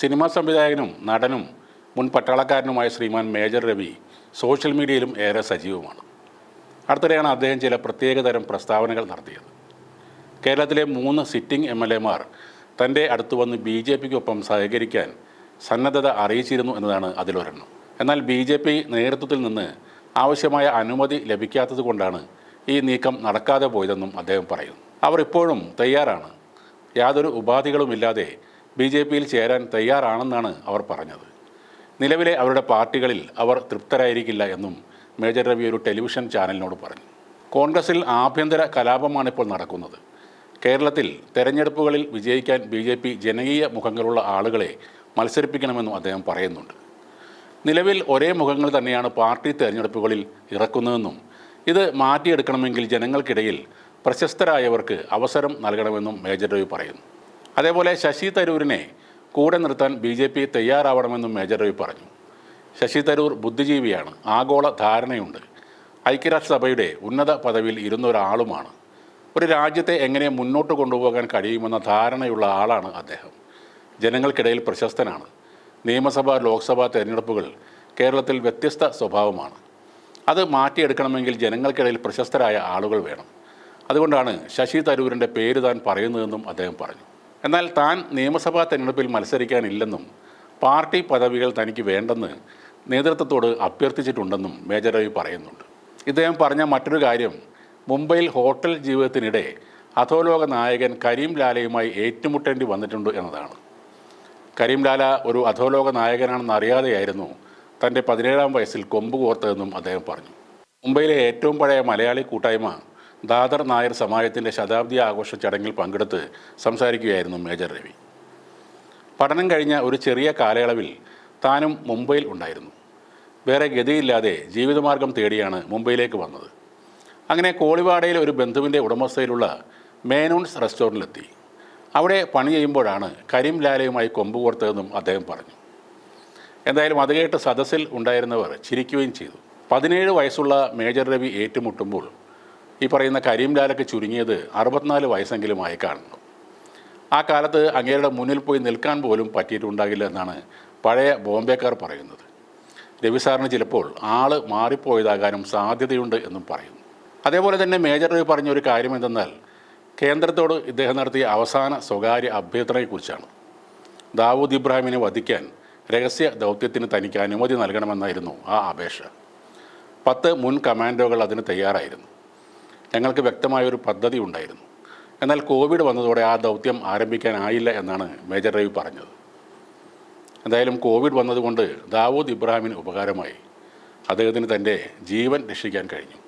Cinema സംവിധായകനും നടനും മുൻ പട്ടാളക്കാരനുമായ ശ്രീമാൻ മേജർ രവി സോഷ്യൽ മീഡിയയിലും ഏറെ സജീവമാണ്. അടുത്തിടെയാണ് അദ്ദേഹം ചില പ്രത്യേകതരം പ്രസ്താവനകൾ നടത്തിയത്. കേരളത്തിലെ മൂന്ന് സിറ്റിംഗ് എം എൽ എമാർ തന്റെ അടുത്ത് വന്ന് ബി ജെ പിക്കൊപ്പം സഹകരിക്കാൻ സന്നദ്ധത അറിയിച്ചിരുന്നു എന്നതാണ് അതിലൊരെണ്ണം. എന്നാൽ ബി ജെ പി നേതൃത്വത്തിൽ നിന്ന് ആവശ്യമായ അനുമതി ലഭിക്കാത്തത് കൊണ്ടാണ് ഈ നീക്കം നടക്കാതെ പോയതെന്നും അദ്ദേഹം പറയുന്നു. അവർ ഇപ്പോഴും തയ്യാറാണ്. യാതൊരു ഉപാധികളുമില്ലാതെ ബി ജെ പിയിൽ ചേരാൻ തയ്യാറാണെന്നാണ് അവർ പറഞ്ഞത്. നിലവിലെ അവരുടെ പാർട്ടികളിൽ അവർ തൃപ്തരായിരിക്കില്ല എന്നും മേജർ രവി ഒരു ടെലിവിഷൻ ചാനലിനോട് പറഞ്ഞു. കോൺഗ്രസിൽ ആഭ്യന്തര കലാപമാണ് ഇപ്പോൾ നടക്കുന്നത്. കേരളത്തിൽ തെരഞ്ഞെടുപ്പുകളിൽ വിജയിക്കാൻ ബി ജെ പി ജനകീയ മുഖങ്ങളുള്ള ആളുകളെ മത്സരിപ്പിക്കണമെന്നും അദ്ദേഹം പറയുന്നുണ്ട്. നിലവിൽ ഒരേ മുഖങ്ങൾ തന്നെയാണ് പാർട്ടി തെരഞ്ഞെടുപ്പുകളിൽ ഇറക്കുന്നതെന്നും ഇത് മാറ്റിയെടുക്കണമെങ്കിൽ ജനങ്ങൾക്കിടയിൽ പ്രശസ്തരായവർക്ക് അവസരം നൽകണമെന്നും മേജർ രവി പറയുന്നു. അതേപോലെ ശശി തരൂരിനെ കൂടെ നിർത്താൻ ബി ജെ പി തയ്യാറാവണമെന്നും മേജർ രവി പറഞ്ഞു. ശശി തരൂർ ബുദ്ധിജീവിയാണ് ആഗോള ധാരണയുണ്ട്. ഐക്യരാഷ്ട്രസഭയുടെ ഉന്നത പദവിയിൽ ഇരുന്ന ഒരാളുമാണ്. ഒരു രാജ്യത്തെ എങ്ങനെ മുന്നോട്ട് കൊണ്ടുപോകാൻ കഴിയുമെന്ന ധാരണയുള്ള ആളാണ് അദ്ദേഹം. ജനങ്ങൾക്കിടയിൽ പ്രശസ്തനാണ്. നിയമസഭ ലോക്സഭാ തെരഞ്ഞെടുപ്പുകൾ കേരളത്തിൽ വ്യത്യസ്ത സ്വഭാവമാണ്. അത് മാറ്റിയെടുക്കണമെങ്കിൽ ജനങ്ങൾക്കിടയിൽ പ്രശസ്തരായ ആളുകൾ വേണം. അതുകൊണ്ടാണ് ശശി തരൂരിന്റെ പേര് താൻ പറയുന്നതെന്നും അദ്ദേഹം പറഞ്ഞു. എന്നാൽ താൻ നിയമസഭാ തെരഞ്ഞെടുപ്പിൽ മത്സരിക്കാനില്ലെന്നും പാർട്ടി പദവികൾ തനിക്ക് വേണ്ടെന്ന് നേതൃത്വത്തോട് അഭ്യർത്ഥിച്ചിട്ടുണ്ടെന്നും മേജർ രവി പറയുന്നുണ്ട്. ഇദ്ദേഹം പറഞ്ഞ മറ്റൊരു കാര്യം മുംബൈയിൽ ഹോട്ടൽ ജീവിതത്തിനിടെ അധോലോക നായകൻ കരീം ലാലയുമായി ഏറ്റുമുട്ടേണ്ടി വന്നിട്ടുണ്ട് എന്നതാണ്. കരീം ലാല ഒരു അധോലോക നായകനാണെന്ന് അറിയാതെയായിരുന്നു തന്റെ പതിനേഴാം വയസ്സിൽ കൊമ്പ് കോർത്തതെന്നും അദ്ദേഹം പറഞ്ഞു. മുംബൈയിലെ ഏറ്റവും പഴയ മലയാളി കൂട്ടായ്മ ദാദർ നായർ സമാജത്തിന്റെ ശതാബ്ദി ആഘോഷ ചടങ്ങിൽ പങ്കെടുത്ത് സംസാരിക്കുകയായിരുന്നു മേജർ രവി. പഠനം കഴിഞ്ഞ ഒരു ചെറിയ കാലയളവിൽ താനും മുംബൈയിൽ ഉണ്ടായിരുന്നു. വേറെ ഗതിയില്ലാതെ ജീവിതമാർഗം തേടിയാണ് മുംബൈയിലേക്ക് വന്നത്. അങ്ങനെ കോളിവാടയിലെ ഒരു ബന്ധുവിന്റെ ഉടമസ്ഥയിലുള്ള മേനോൺസ് റെസ്റ്റോറന്റിലെത്തി അവിടെ പണി ചെയ്യുമ്പോഴാണ് കരീം ലാലയുമായി കൊമ്പ് കോർത്തതെന്നും അദ്ദേഹം പറഞ്ഞു. എന്തായാലും അത് കേട്ട് സദസ്സിൽ ഉണ്ടായിരുന്നവർ ചിരിക്കുകയും ചെയ്തു. പതിനേഴ് വയസ്സുള്ള മേജർ രവി ഏറ്റുമുട്ടുമ്പോൾ ഈ പറയുന്ന കരീം ലാലൊക്കെ ചുരുങ്ങിയത് അറുപത്തിനാല് വയസ്സെങ്കിലുമായി കാണുന്നു. ആ കാലത്ത് അങ്ങേരുടെ മുന്നിൽ പോയി നിൽക്കാൻ പോലും പറ്റിയിട്ടുണ്ടാകില്ല എന്നാണ് പഴയ ബോംബെക്കാർ പറയുന്നത്. രവി സാറിന് ചിലപ്പോൾ ആൾ മാറിപ്പോയതാകാനും സാധ്യതയുണ്ട് എന്നും പറയുന്നു. അതേപോലെ തന്നെ മേജർ രവി പറഞ്ഞ ഒരു കാര്യം എന്തെന്നാൽ കേന്ദ്രത്തോട് ഇദ്ദേഹം നടത്തിയ അവസാന സ്വകാര്യ അഭ്യർത്ഥനയെക്കുറിച്ചാണ്. ദാവൂദ് ഇബ്രാഹിമിനെ വധിക്കാൻ രഹസ്യ ദൗത്യത്തിന് തനിക്ക് അനുമതി നൽകണമെന്നായിരുന്നു ആ അപേക്ഷ. പത്ത് മുൻ കമാൻഡോകൾ അതിന് തയ്യാറായിരുന്നു. ഞങ്ങൾക്ക് വ്യക്തമായൊരു പദ്ധതി ഉണ്ടായിരുന്നു. എന്നാൽ കോവിഡ് വന്നതോടെ ആ ദൗത്യം ആരംഭിക്കാനായില്ല എന്നാണ് മേജർ രവി പറഞ്ഞത്. എന്തായാലും കോവിഡ് വന്നതുകൊണ്ട് ദാവൂദ് ഇബ്രാഹിമിന് ഉപകാരമായി. അദ്ദേഹത്തിന് തന്റെ ജീവൻ രക്ഷിക്കാൻ കഴിഞ്ഞു.